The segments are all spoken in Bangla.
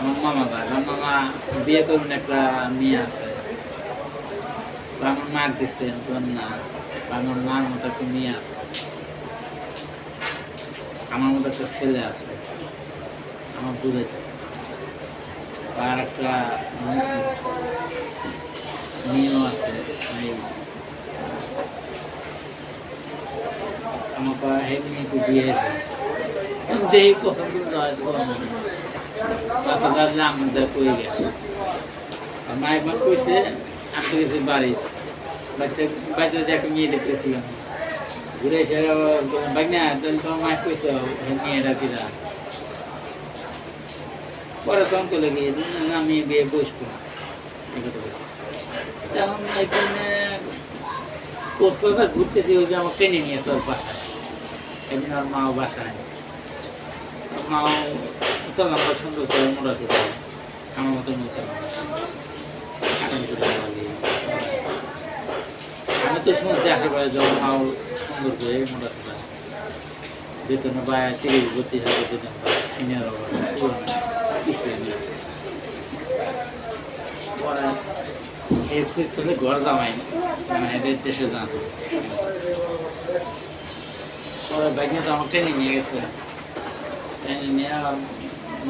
আমার মামা কয়, আমার মামা বিয়ে করুন একটা মেয়ে আছে। আমার মা দিচ্ছেন না, আমার মার মতো একটা মেয়ে আছে। আমার মতো একটা ছেলে আছে। আমার বুঝাইতে আর বিয়ে দেই পছন্দ দাদা আমাদের কই গেছে মা একবার কইছে আমি গেছি বাড়ি বাড়িতে বাড়িতে দেখে মেয়ে দেখতেছিলাম ঘুরে এসে বাগনা তাহলে তোমার মা কইছে মেয়েরা কিরা পরে তখন করলে গিয়ে আমি বিয়ে বসবো। তখন এখানে কোচবাজার ঘুরতেছি ওই যে আমার ট্রেনে নিয়েছে ওর বাসায় একদিন আর মাও বাসায় মাও চললাম পছন্দ করে মোটা ছোট আমার মতো মুসলমান আমি তো শুনছি আশেপাশে যখন মাও সুন্দর করে মোটা ছোট বেতন বা তিরিশ বত্রিশ হাজার বেতন সিনিয়র পরে এই খুঁজতে ঘর জামাই। দেশে যান পরে নিয়ে গেছে। ট্রেনে নিয়ে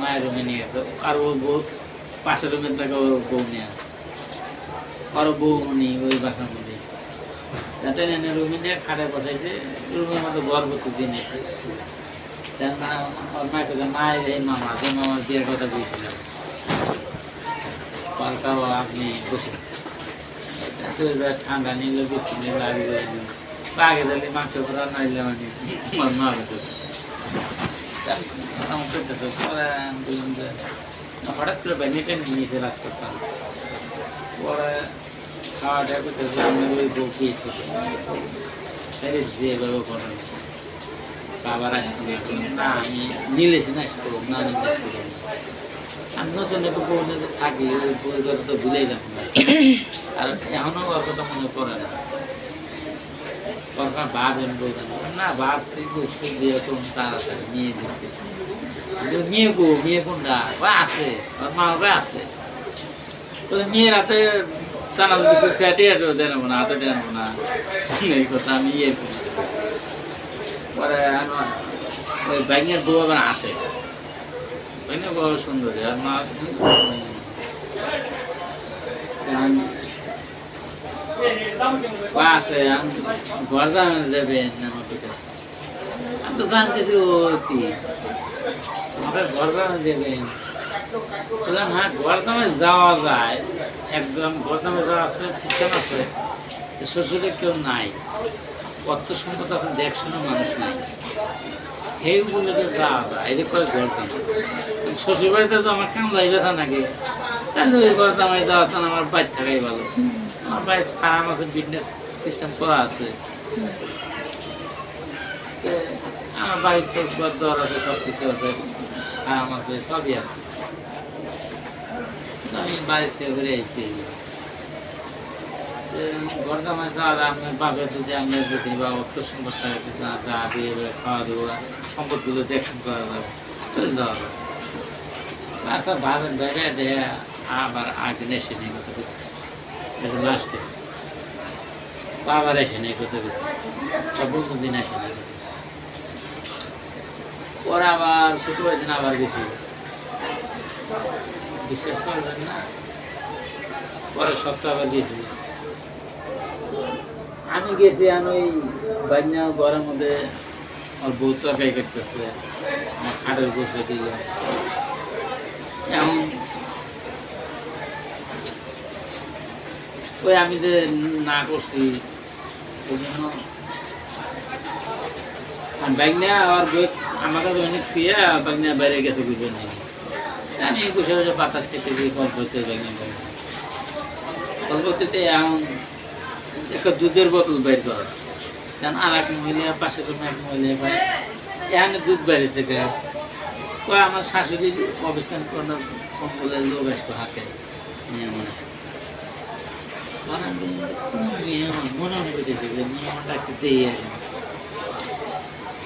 মায়ের রুমে নিয়ে গেছে আর ও বউ পাশের রুমে থাকে, ওর বউ নিয়ে। আরও বউ উনি ওই বাসার মধ্যে। ট্রেনে নিয়ে রুমে নিয়ে খাটে বসাইছে রুমের মধ্যে গর্ভবতী দিন তার মা ওর মা কাছে মায়ের এই মামা, যে মামার বিয়ের কথা বলছিলাম পাল্টাও আপনি বসে ঠান্ডা নিলে বেশি নিলে লাগবে আগে দিলে মাংস রান্না দিলে মানে আমার মা আমার করতেছে পরে আমি বললাম যে হঠাৎ করে ব্যানিটা নিয়েছে রাস্তাটা পরে খাওয়া দাওয়া করতেছে আমি ওই বউ খেয়েছি তাই যেভাবে করেন বাবার আসতে না। আমি নিলেছি না আসব না নিলে আসব আমি নতুন একটা নিয়ে থাকি ওই কথা তো ভুলেই যাব না আর এখনও ওর মনে পড়ে না। বাদ আমি বলতাম না তুই গোষ্ঠী দিয়ে কোন তাড়াতাড়ি নিয়ে দিতে মেয়ে গো, মেয়ে কোনটা? বা আছে, ওর মা বাবা আছে। তো মেয়ের হাতে চানা কিছু খেটে দেন না, হাতে দেন না। এই কথা আমি ইয়ে করি। পরে ওই ব্যাঙের বউ আবার আসে। ব্যাঙের বউ সুন্দর, আর মা ঘর আমি তো ঘর বললাম হ্যাঁ যাওয়া যায় একদম যাওয়া আছে শ্বশুরে কেউ নাই অর্থ সম্পদ এখন দেখশোনো মানুষ নাই বলে তো যাওয়া যায় এই যে কয় শ্বশুর বাড়িতে তো আমার কামলাই ব্যথা নাকি তাহলে ওই গরদামে যাওয়া আমার বাইর থাকাই ভালো আমার ফার্ম আছে বিজনেস সিস্টেম করা আছে। আমার বাড়িতে ঘর দর আছে সব কিছু আছে ফার্ম আছে সবই আছে। আমি বাড়ির থেকে ঘুরে এসেছি যাওয়া আপনার বাপের যদি সম্পদ থাকে খাওয়া দাওয়া, সম্পদগুলো করা আচ্ছা আবার নেই কথা আবার কথা বলছি সব দিন নেই পরে আবার শুক্রবার দিন আবার গেছি বিশ্বাস করবেন না পরে সপ্তাহ আবার গেছি আমি গেছি আমি ওই বাজনা ঘরের মধ্যে আমার বউ চরকাই করতেছে আমার খাটের বসে দিল এমন ওই আমি যে না করছি বই আমাকে অনেক বাইরে গেছে গল্প করতে একটা দুধের বোতল বের করা। আর এক মহিলা, পাশে কোনো এক মহিলা ভাই, এখানে দুধ বাইরে থেকে আমার শাশুড়ি অবস্থান বলে লোক আসবে হাতে। নিয়ে মনে মনে মনে মনে যে দিয়ে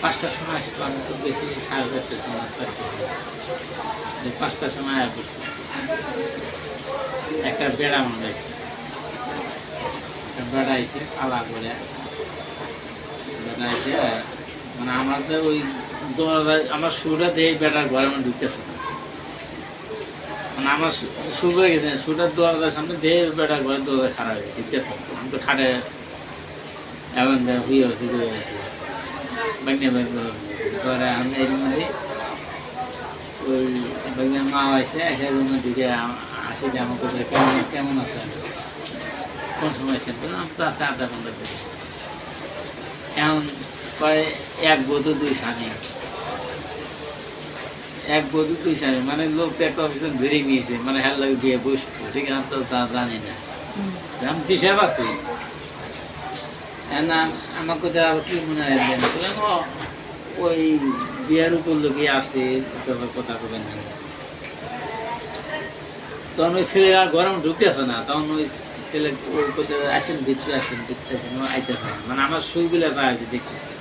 পাঁচটার সময় আসে আমি তো বেশি সাড়ে চারটার সময় এই পাঁচটার সময় পড়ছি একটা বেড়া মন্ডাইছে একটা বেড়া আইছে আলা করে। বেড়া আইছে মানে আমাদের ওই আমার শুটা দিয়ে বেড়ার ঘরে ঢুকতেছে না। মানে আমার শু হয়ে গেছে শুটার দরজার সামনে দিয়ে বেড়ার ঘরে দরজা খারাপ হয়ে না। আমি তো খাটে এমন হুই হচ্ছে বাইনে বাইক করে আমি এর মধ্যে ওই বাইনের মা আছে এসে রুমে ঢুকে আসে যে আমাকে বলে, কেমন কেমন আছে? কোন সময় বললাম আমি আছে আধা ঘণ্টা এখন কয় এক বধু দুই স্বামী এক বধু দুই স্বামী মানে লোক তো একটা অফিসে ধরে নিয়েছে মানে হ্যাঁ লাগে দিয়ে বসবো ঠিক আছে আমি তো তা জানি না। আমি না আমার কথা আবার কি মনে হয় ওই বিয়ের উপর লোকে আছে কথা না। তখন ওই ছেলে আর গরম ঢুকতেছে না তখন ওই ছেলে আসেন ভিতরে আসেন ভিতরে আসেন আইতেছে না। মানে আমার সুইগুলো যে দেখতেছে।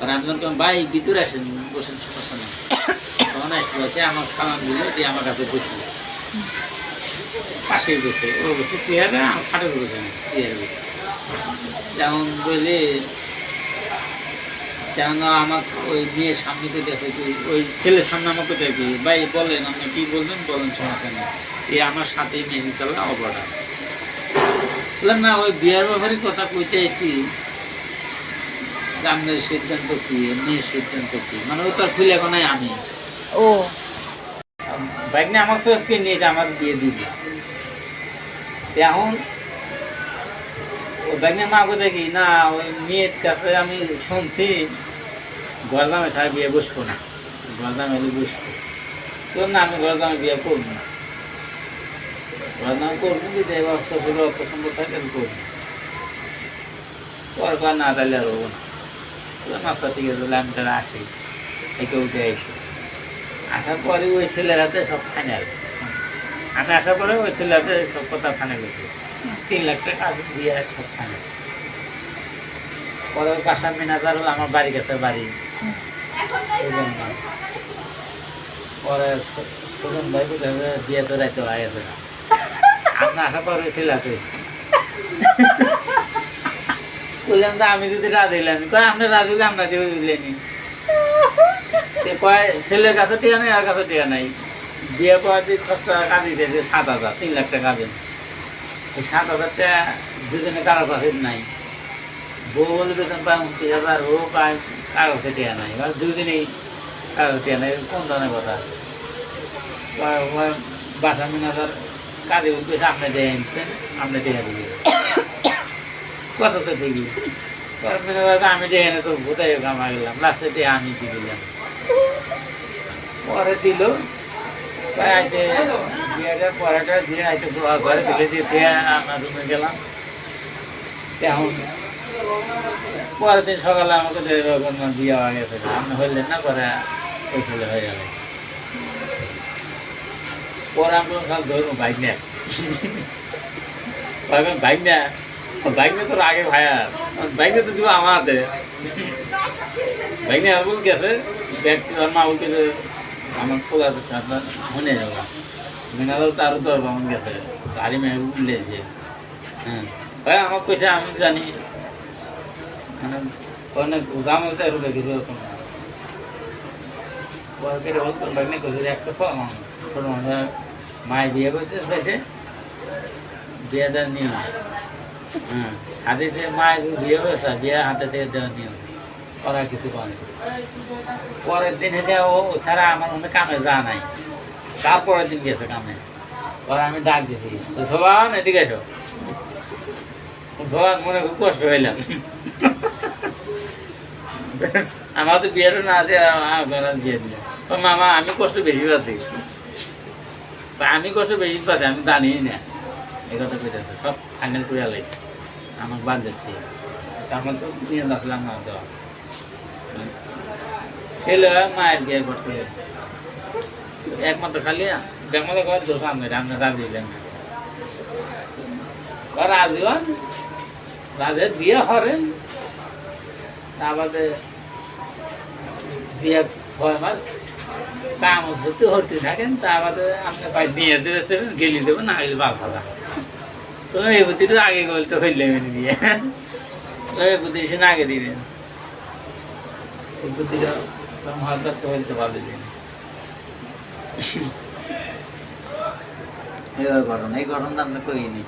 আর আমি ভাই ভিতরে আসেন বসেন সমস্যা নেই। আমার ভাই, বলেন, আপনি কি বলবেন? বলেন নেই। এই আমার সাথেই মেনে চলা অপরাধ। না, ওই বিয়ের ব্যাপারে কথা কইতে আইছি। আপনার সিদ্ধান্ত কি? মেয়ের সিদ্ধান্ত কি? মানে ও তো খুলে এখন আমি। ও। নিয়ে আমার সবকে নিয়ে যে আমার বিয়ে দিবি। এখন ও বাইক নিয়ে মা কোথায় না, ওই মেয়ের কাছে আমি শুনছি, গরদামে ছাড়া বিয়ে বসবো না, গরদামে এলে বসবো। তো না, আমি গরদামে বিয়ে করব না। গরদামে করব যদি এবার শ্বশুর অপছন্দ থাকে করব। পর না তাহলে আর হব না। আছে, তাহলে আমি তাহলে আসি। একে উঠে আসি। আসার পরে ওই ছেলের হাতে সব ফাইনাল। আমি আসার পরে ওই ছেলের হাতে সব কথা ফাইনাল গেছে তিন লাখ টাকা দিয়ে সব ফাইনাল। পরে পাশা মিনাজার হলো আমার বাড়ি। গেছে বাড়ি পরে সুজন ভাই কোথায় বিয়ে তো রাইতে হয়ে গেছে না। আপনার আসার পরে ওই ছেলে হাতে বললাম তো আমি যদি রাজি হইলাম আপনি রাজি হলে আমরা দিয়ে দিলেনি কয়, ছেলের কাছে টিয়া নেই, আর কাছে টিয়া নাই। বিয়ে পড়া দিয়ে খরচা কাজে দিয়েছে সাত হাজার, তিন লাখ টাকা দেন। এই সাত হাজার টাকা দুজনে কারও কাছে নাই। বউ বলে বেতন পায় উনত্রিশ হাজার, ও পায় কারও কাছে টিয়া নাই। এবার দুজনেই কারও টিয়া নাই, কোন ধরনের কথা? বাসা মিন হাজার কাজে উঠেছে আপনি দিয়ে আনছেন, আপনি টিয়া দিবি কত তো হাজার আমি দিয়ে তো ভোটাই কামা গেলাম লাস্টে আমি দিয়ে দিলাম। পরে দিল। পরেটা দিন সকালে আমাকে গেছে আপনি হইলেন না পরে হয়ে গেল। পরে ধরুন বাইক নিয়ে। বাইক না নিয়ে তোর আগে ভাইয়া। নিয়ে তো দিব আমার বাইক নিয়ে গেছে। ব্যক্তি আমার মা যে আমার খোলা আছে আপনার মনে যাব মিনারও তারও তো বামন গেছে গাড়ি মেয়ে উঠলেছে হ্যাঁ। ভাই আমার কইছে, আমি জানি। মানে অনেক দাম হতে আর কিছু এরকম না। বলতো বাইক নিয়ে কইছে, একটা ফর্ম ছোটো মায়ের বিয়ে করতে চাইছে, বিয়ে দেওয়ার নিয়ম। হ্যাঁ। হাতে থেকে মায়ের বিয়ে হয়েছে, বিয়ে হাতে থেকে নিয়ম। করার কিছু করে পরের দিন হেঁটে ও ছাড়া আমার মনে কামে যা নাই। তারপরের দিন গেছে কামে। পরে আমি ডাক দিছি তো এদিকে এসো। মনে খুব কষ্ট হইলাম। আমার তো বিয়েটা না আছে তো মামা, আমি কষ্ট বেশি পাচ্ছি। আমি কষ্ট বেশি পাচ্ছি, আমি জানি না। এই কথা কইতেছে, সব ফাইনাল করে লাইছে আমার বাদ যাচ্ছে আমার তো নিয়ে আসলাম না, দেওয়া। ছেলে মায়ের বিয়ে করতে একমাত্র খালি একমাত্র ঘর দোষ রাজি রাজি হন রাজের বিয়ে হরেন। আমাদের বিয়ে ছয় মাস কাম ভর্তি হতে থাকেন, তা আপনি পাই নিয়ে গেলি দেবেন না গেলে বাপ হবে তো এই বুদ্ধিটা আগে বলতে হইলে বিয়ে। তো এই বুদ্ধি সে আগে দিবেন కొద్దిగా మహాదత్త వెళ్తే వాళ్ళది ఏదో గొడవ ఈ గొడవ అందరికీ పోయింది